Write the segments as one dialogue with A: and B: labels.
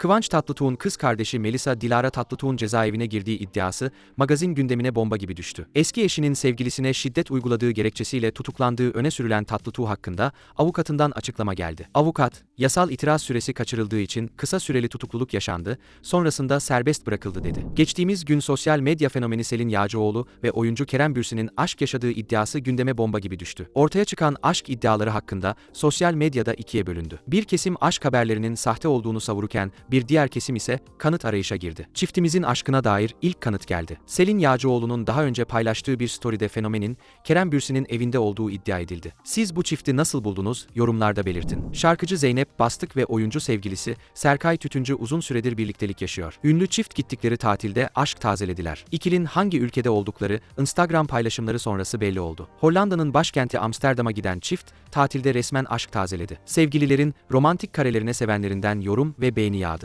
A: Kıvanç Tatlıtuğ'un kız kardeşi Melisa Dilara Tatlıtuğ'un cezaevine girdiği iddiası magazin gündemine bomba gibi düştü. Eski eşinin sevgilisine şiddet uyguladığı gerekçesiyle tutuklandığı öne sürülen Tatlıtuğ hakkında avukatından açıklama geldi. Avukat, yasal itiraz süresi kaçırıldığı için kısa süreli tutukluluk yaşandı, sonrasında serbest bırakıldı dedi. Geçtiğimiz gün sosyal medya fenomeni Selin Yağcıoğlu ve oyuncu Kerem Bürsin'in aşk yaşadığı iddiası gündeme bomba gibi düştü. Ortaya çıkan aşk iddiaları hakkında sosyal medyada ikiye bölündü. Bir kesim aşk haberlerinin sahte olduğunu savururken bir diğer kesim ise kanıt arayışa girdi. Çiftimizin aşkına dair ilk kanıt geldi. Selin Yağcıoğlu'nun daha önce paylaştığı bir storyde fenomenin Kerem Bürsin'in evinde olduğu iddia edildi. Siz bu çifti nasıl buldunuz? Yorumlarda belirtin. Şarkıcı Zeynep Bastık ve oyuncu sevgilisi Serkay Tütüncü uzun süredir birliktelik yaşıyor. Ünlü çift gittikleri tatilde aşk tazelediler. İkilinin hangi ülkede oldukları Instagram paylaşımları sonrası belli oldu. Hollanda'nın başkenti Amsterdam'a giden çift tatilde resmen aşk tazeledi. Sevgililerin romantik karelerine sevenlerinden yorum ve beğeni yağdı.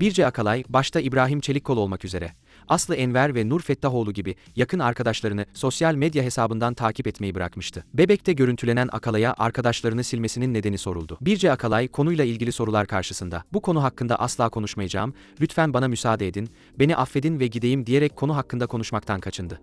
A: Birce Akalay, başta İbrahim Çelikkol olmak üzere, Aslı Enver ve Nur Fettahoğlu gibi yakın arkadaşlarını sosyal medya hesabından takip etmeyi bırakmıştı. Bebek'te görüntülenen Akalay'a arkadaşlarını silmesinin nedeni soruldu. Birce Akalay konuyla ilgili sorular karşısında, bu konu hakkında asla konuşmayacağım, lütfen bana müsaade edin, beni affedin ve gideyim diyerek konu hakkında konuşmaktan kaçındı.